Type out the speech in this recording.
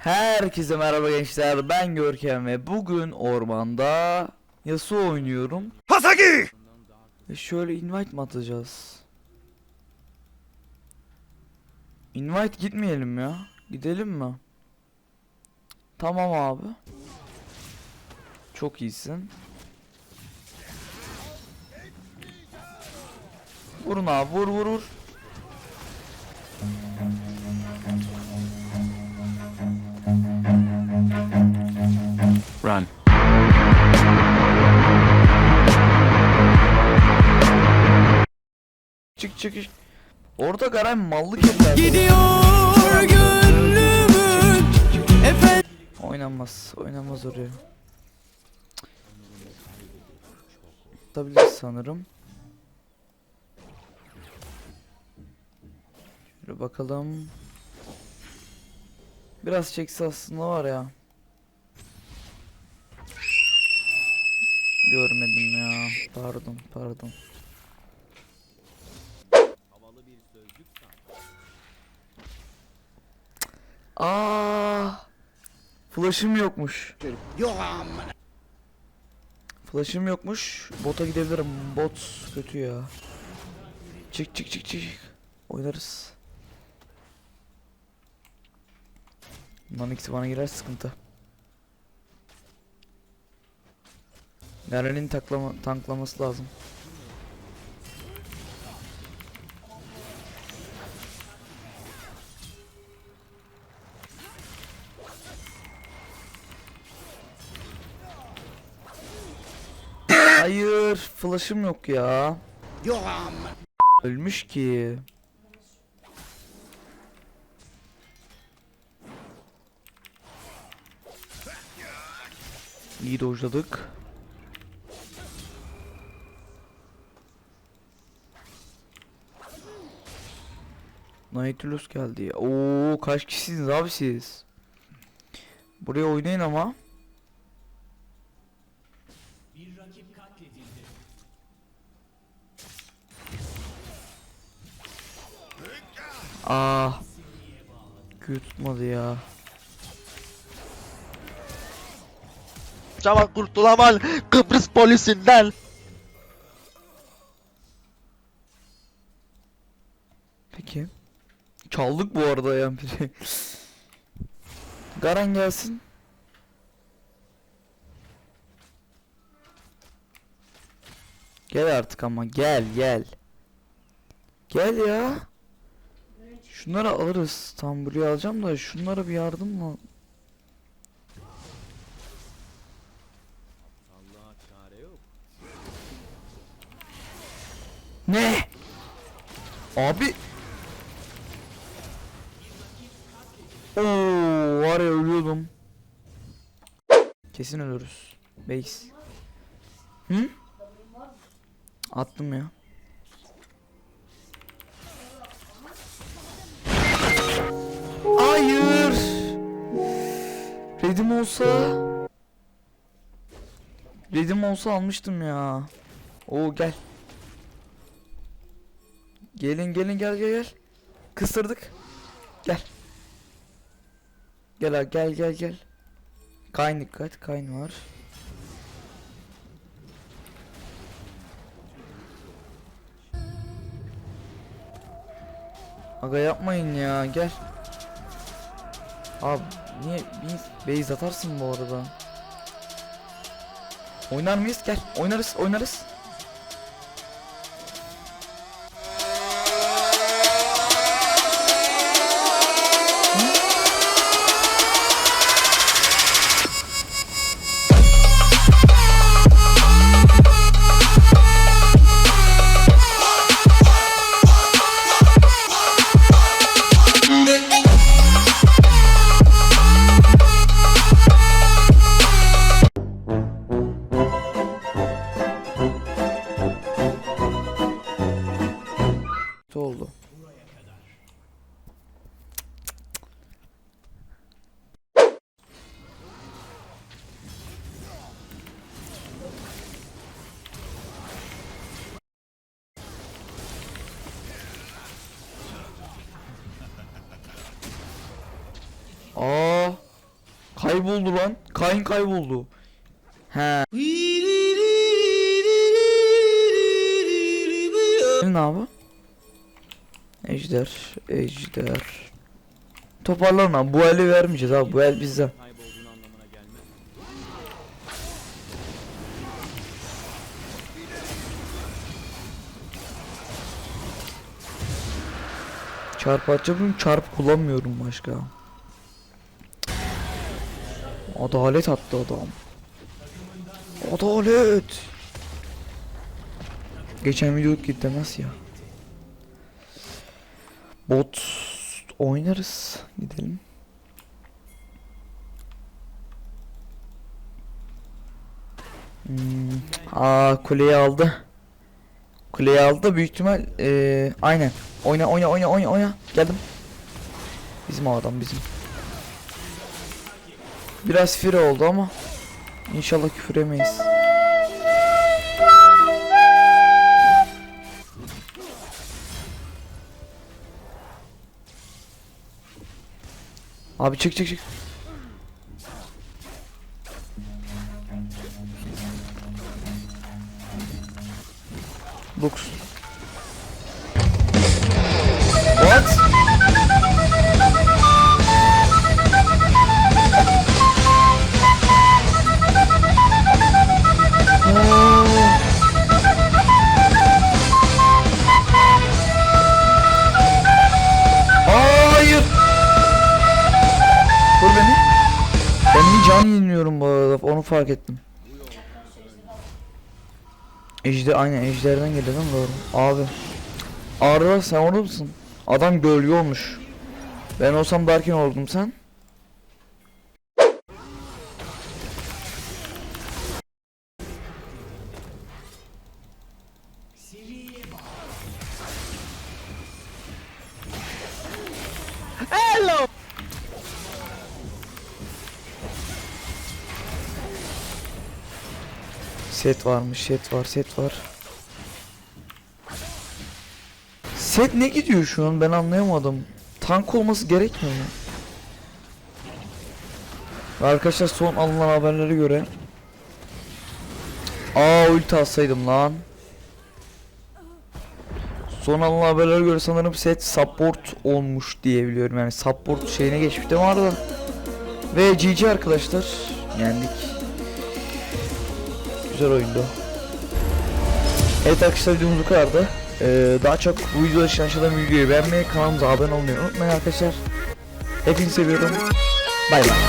Herkese merhaba gençler ben Görkem ve bugün ormanda Yasuo oynuyorum Hasagi! Ve şöyle invite mi atacağız? Invite gitmeyelim ya Gidelim mi? Tamam abi Çok iyisin Vurun abi vur vur vur Çık çık çık. Orada Garay mallık yapar. Gidiyor gönlümün Efendim Oynanmaz. Oynanmaz oraya. Atabiliriz sanırım. Şöyle bakalım. Biraz çekse aslında var ya. Görmedim ya. Pardon, pardon. Aa! Flash'ım yokmuş. Flash'ım yokmuş. Bota gidebilirim. Bot kötü ya. Çık çık çık çık. Oynarız. Bunların ikisi bana girer sıkıntı. Garen'in taklama, tanklaması lazım. Hayır, flash'ım yok ya. Ölmüş ki. İyi dojladık. Nautilus geldi. Oo kaç kişisiniz abi siz? Buraya oynayın ama. Kötü tutmadı ya. Çabuk kurtulamam Kıbrıs polisinden. Peki. Çaldık bu arada yani biri. Garan gelsin. Gel artık ama gel gel. Gel ya. Şunları alırız. Tam alacağım da şunlara bir yardım mı? Ne? Abi Oo var ya ölüyordum. Kesin ölürüz. Base. Hı? Attım ya. Redim olsa Redim olsa almıştım ya. Oo gel. Gelin gelin gel gel gel. Kısırdık. Gel. Gel abi, gel gel gel. Kayn dikkat. Kayn var. Aga yapmayın ya gel. Abi niye bir base atarsın bu arada? Oynar mıyız? Gel. Oynarız, oynarız. Aa, Kayboldu lan. Kain kayboldu. He. Ne abi? Ejder, ejder. Toparlan abi. Bu eli vermeyeceğiz abi. Bu el bizden. Çarpı atacağım çarp kullanmıyorum başka. Adalet attı adam. Adalet. Geçen video gitti demez ya. Bot oynarız. Gidelim. Hmm. Aa kuleyi aldı. Kuleyi aldı büyük ihtimal eee aynen. Oyna oyna oyna oyna oyna. Geldim. Bizim o adam bizim. Biraz fire oldu ama inşallah küfür yemeyiz. Abi çık çık çık. Lux. What? Ben iyi can yeniliyorum bu arada onu fark ettim. Ejder aynen ejderden geliyor değil mi doğru? Abi. Arda sen orada mısın? Adam gölge olmuş. Ben olsam Darkin olurdum sen. Set varmış, set var, set var. Set ne gidiyor şu an ben anlayamadım. Tank olması gerekmiyor mu? Arkadaşlar son alınan haberlere göre Aa ulti atsaydım lan. Son alınan haberlere göre sanırım set support olmuş diye biliyorum yani support şeyine geçmiş de vardı. Ve GG arkadaşlar yendik. Güzel oyundu. Evet arkadaşlar videomuz bu kadardı. Ee, daha çok bu videoda için aşağıdan videoyu beğenmeyi, kanalımıza abone olmayı unutmayın arkadaşlar. Hepinizi seviyorum. Bay bay.